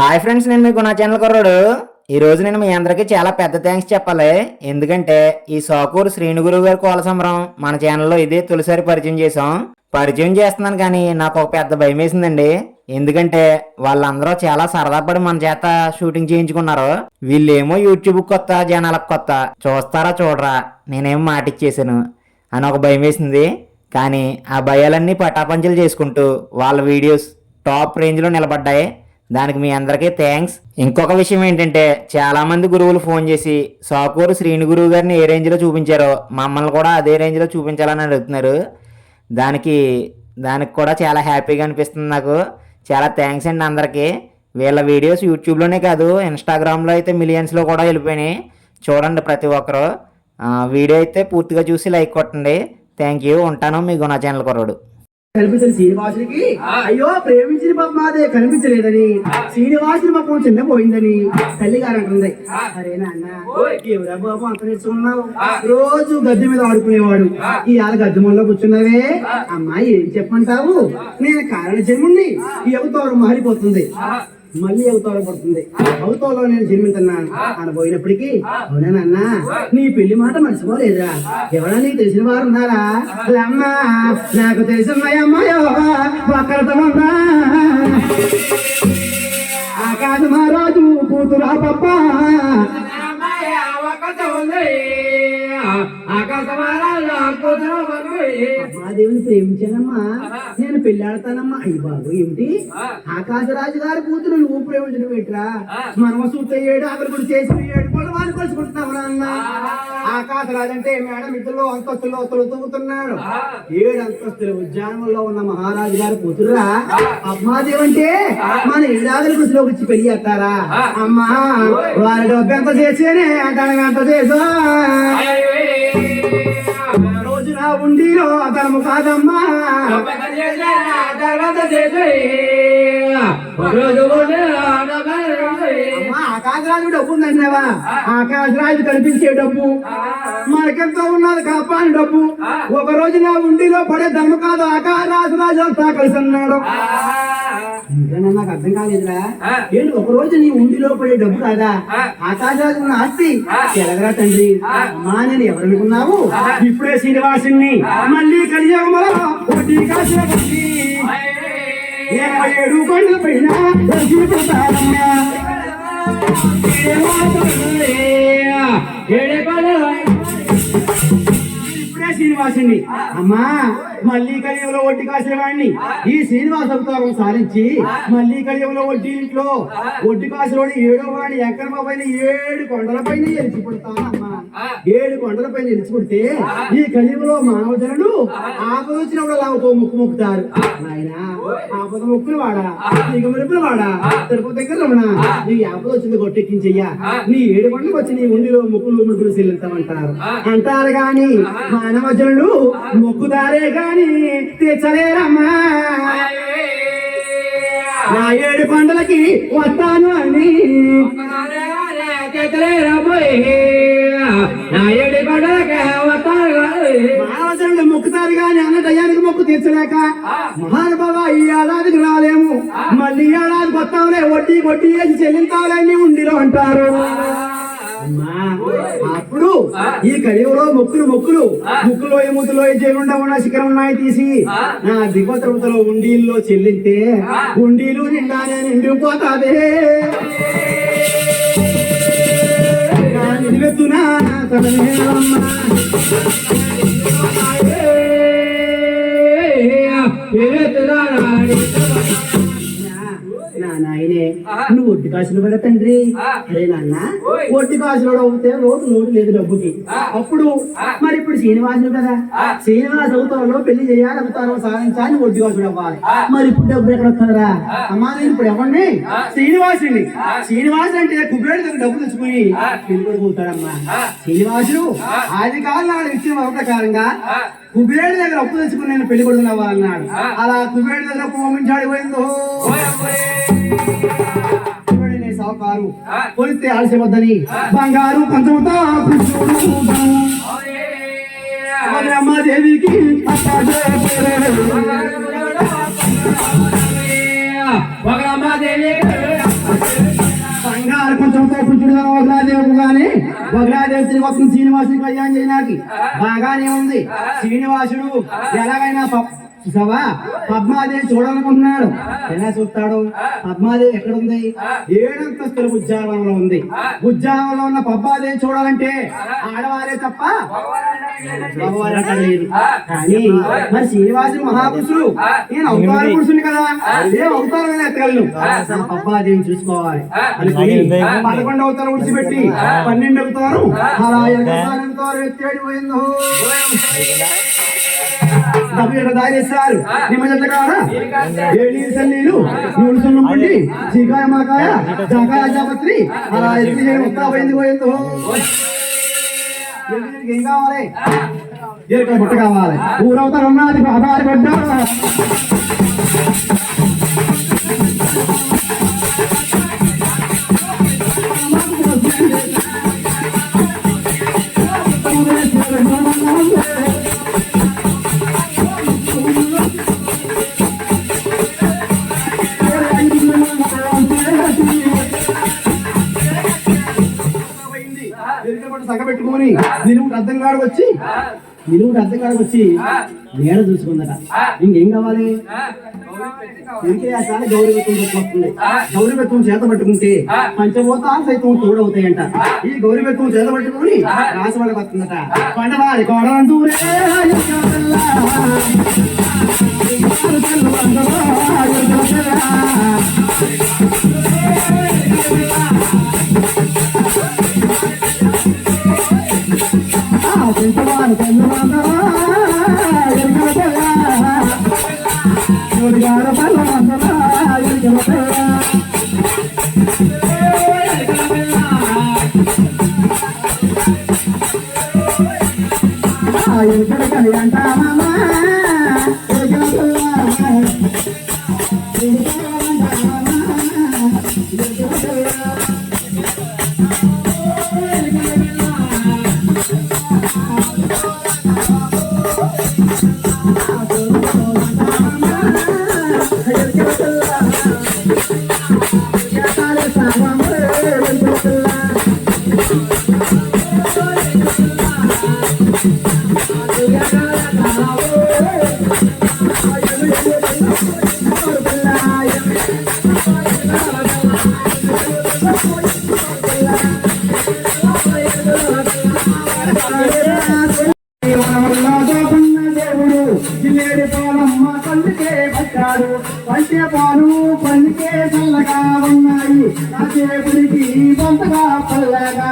Hi friends నేను మీకు నా ఛానల్ కుర్రాడు. ఈరోజు నేను మీ అందరికీ చాలా పెద్ద థ్యాంక్స్ చెప్పాలి. ఎందుకంటే ఈ సాకూరు శ్రీనుగురు గారి కోల సంబరం మన ఛానల్లో ఇదే తొలిసారి పరిచయం చేసాం పరిచయం చేస్తున్నాను కానీ నాకు ఒక పెద్ద భయం వేసిందండి. ఎందుకంటే వాళ్ళందరూ చాలా సరదా పడి మన చేత షూటింగ్ చేయించుకున్నారు. వీళ్ళేమో యూట్యూబ్ కొత్త జనాలకు కొత్త. చూస్తారా చూడరా? నేనేం మాట ఇచ్చేసాను అని ఒక భయం వేసింది. కానీ ఆ భయాలన్నీ పటాపంచలు చేసుకుంటూ వాళ్ళ వీడియోస్ టాప్ రేంజ్లో నిలబడ్డాయి. దానికి మీ అందరికీ థ్యాంక్స్ ఇంకొక విషయం ఏంటంటే చాలా మంది గురువులు ఫోన్ చేసి సాకూరు శ్రీని గురువు గారిని ఏ రేంజ్లో చూపించారో? మమ్మల్ని కూడా అదే రేంజ్లో చూపించాలని అడుగుతున్నారు. దానికి దానికి కూడా చాలా హ్యాపీగా అనిపిస్తుంది నాకు. చాలా థ్యాంక్స్ అండి అందరికీ. వీళ్ళ వీడియోస్ యూట్యూబ్లోనే కాదు ఇన్స్టాగ్రామ్లో అయితే మిలియన్స్లో కూడా వెళ్ళిపోయినాయి. చూడండి ప్రతి ఒక్కరు. వీడియో అయితే పూర్తిగా చూసి లైక్ కొట్టండి. థ్యాంక్ యూ ఉంటాను మీ గుణ ఛానల్ కొరడు. కనిపించిన శ్రీనివాసుడికి అయ్యో ప్రేమించిన పద్మాదే కనిపించలేదని శ్రీనివాసుడి ముఖం చిన్నపోయిందని తల్లి గారు అంటుంది. అరే నాన్న ఎవరా బాబు అంత నేర్చుకున్నావు? రోజు గద్దె మీద ఆడుకునేవాడు. ఈ ఆల గద్దె మొన్న కూర్చున్నావే? అమ్మాయి ఏం చెప్పంటావు నేను కారణ జన్ముణ్ణి ఈ అవతారం మారిపోతుంది. మళ్ళీ అవతారం పడుతుంది. అవతారంలో నేను జన్మిస్తున్నాను అనబోయినప్పటికీ అవునానన్నా నీ పెళ్ళి మాట మర్చిపోలేదురా. ఎవరా నీకు తెలిసిన వారు ఉన్నారా? అమ్మా నాకు తెలిసినయ్యమ్మాయో ఒక్కడతమన్నా ఆకాశమహారాజు కూతురా పప్ప. దేవుని ప్రేమించానమ్మా నేను పెళ్ళాడతానమ్మా అయ్యి బాబు ఏమిటి ఆకాశరాజు గారి కూతురు నువ్వు ప్రేమించడం ఏంట్రా మనం సూత ఏడు అక్కడ చేసి ఏడు కూడా వాళ్ళు కలుసుకుంటున్నావు నాన్న ఆకాశరాజు అంటే మేడం ఇద్దరు అంతస్తులో తొలుతున్నాడు ఏడు అంతస్తుల ఉద్యానంలో ఉన్న మహారాజు గారి కూతురురా అమ్మాదేవి అంటే మన ఇల్లాగల కృషిలోకి వచ్చి పెళ్ళి చేస్తారా అమ్మా వారి డబ్బు ఎంత చేసేనే అంటాను ఎంత చేసా నా ఉండిలో అతను కాదమ్మా. ఆకాశరాజు డబ్బు ఉందన్నావా? ఆకాశరాజు కనిపించే డబ్బు. మనకెంతో ఉన్నది కాపాని డబ్బు. ఒక రోజు నా ఉండిలో పడే ధర్మ కాదు ఆకాశరాజు రాజు అంతా కలిసి అన్నాడు ఇంకా నాకు అర్థం కాలేదురా. ఏంటి ఒక రోజు నీ ఉండిలో పడే డబ్బు కాదా? ఆకాశరాజు ఉన్న ఆస్తి. ఎలాగరా తండ్రి. అమ్మా నేను ఎవరనుకున్నావు? ఇప్పుడే శ్రీనివాసుని మళ్ళీ. ఇరవై ఏడు పైన. శ్రీనివాసుని. అమ్మా మళ్ళీ కలియుగంలో వడ్డీ కాసేవాడిని. ఈ శ్రీనివాస అవతారం సాధించి మళ్ళీ కలియుగంలో వడ్డీ ఇంట్లో. వడ్డీ కాసేవాడి ఏడో వాడి ఎక్కడమ పైన ఏడు కొండల పైన అమ్మా. ఏడు కొండల పైన పుడితే ఈ కలియుగంలో మానవజనులు ఆపద వచ్చినప్పుడు లావుతో ముక్కు మొక్కుతారు. నాయనా ఆపద ముక్కులు వాడా నీకు మెరుపులు వాడా తిరుపతి దగ్గర రమణ నీ ఆపద వచ్చింది గొట్టెక్కించయ్యా నీ ఏడు కొండలకు వచ్చి నీ ఉండిలో ముక్కులు ముక్కులు చెల్లిస్తామంటారు అంటారు కానీ మానవ జనులు మొక్కుదారే గాని తీర్చలేరమ్మా. నా ఏడు కొండలకి వస్తాను అని. మొక్కుతారు గాని అన్న దయానికి మొక్కు తీర్చలేక మహానుభావ ఈ ఏడాదికి రాలేము. మళ్ళీ ఏడాదికి వస్తాంలే వడ్డీ వడ్డీ వేసి చెల్లించాలే నీ ఉండిలో అంటారు. అప్పుడు ఈ కలియుగంలో మొక్కులు మొక్కులు ముక్కులో ముద్దులో చేయకుండా ఉన్న శిఖరం ఉన్నాయి తీసి నా దిగోత్రవతలో ఉండీల్లో చెల్లింటే ఉండీలు నిండానే నిండిపోతాదే నా నిలువెత్తునా తననేనమ్మా. నాయనే నువ్వు ఒడ్డు కాసులు కదా తండ్రి. అరే నాన్న ఒడ్డు కాసులు అవుతే రోజు నోటు లేదు డబ్బుకి. అప్పుడు మరి ఇప్పుడు శ్రీనివాసులు కదా. శ్రీనివాస్ అవుతారో పెళ్ళి చేయాలి అవుతారో సాధించాలి ఒడ్డు కాసులు అవ్వాలి. మరి ఇప్పుడు డబ్బు ఎక్కడ వస్తుందిరా? అమ్మా నేను ఇప్పుడు ఎవరిని? శ్రీనివాసుని. శ్రీనివాసు అంటే కుబేరుడు దగ్గర డబ్బు తెచ్చుకుని? అవుతాడమ్మా. శ్రీనివాసుడు ఆది కాలం నాడు ఇచ్చిన ప్రకారంగా కుబేరుడు దగ్గర అప్పు తెచ్చుకుని నేను పెళ్ళి కొడుకుని అవ్వాలన్నాడు. అలా కుబేరుడు దగ్గర పోమించాడు పోయిందో సావుకారు కొలిస్తే ఆలస్యవద్దని బంగారు పంచముతో అమ్మాదేవికి గాని బొగలాదేవి తిరిగి వస్తుంది శ్రీనివాసుని కళ్యాణం చేయడానికి బాగానే ఉంది. శ్రీనివాసుడు ఎలాగైనా చూసావా? పద్మాదేవి చూడాలనుకుంటున్నాడు ఎలా చూస్తాడు? పద్మాదేవి ఎక్కడ ఉంది ఏడంతస్తుల ఉద్యానవనంలో ఉంది. ఉద్యానవనంలో ఉన్న పద్మాదేవి చూడాలంటే ఆడవారే తప్ప లేరు కానీ మరి శ్రీనివాసుడు మహాపురుషుడు. నేను అవతార పురుషుని కదా. ఏం అవతారం మీద ఎత్తగలను. పద్మాదేవిని చూసుకోవాలి. పదకొండు అవతారం విడిచిపెట్టి పన్నెండు అవతారం అలా పోయిందో? సున్నం పండి చీకాయ మాకాయ జాకాయ జాపత్రి అలా ఎత్తి చేయడం పోయింది పోయిందో? ఎల్లుడికి ఏం కావాలి? జీలకర్ర బుట్ట కావాలి. ఊరవతారు ఉన్నది ఆధార సగబెట్టుకొని నేను అర్థం కాడు వచ్చి నిలువుకి అర్థం కాడికి వచ్చి నేల చూసుకుందట. ఇంకేం కావాలి? ఇంకేసారి గౌరీ బెత్తం వస్తుంది గౌరీ బెత్తం చేత పట్టుకుంటే పంచభూతాలు సైతం తోడవుతాయంట. ఈ గౌరీ బెత్తం చేత పట్టుకుని రాసవాళ్ళకి వస్తుందట. పండవాలి జిల్లేడి పాలమ్మ తల్లికే పల్లికే చల్లగా ఉన్నాయి నా దేవుడికి పల్లగా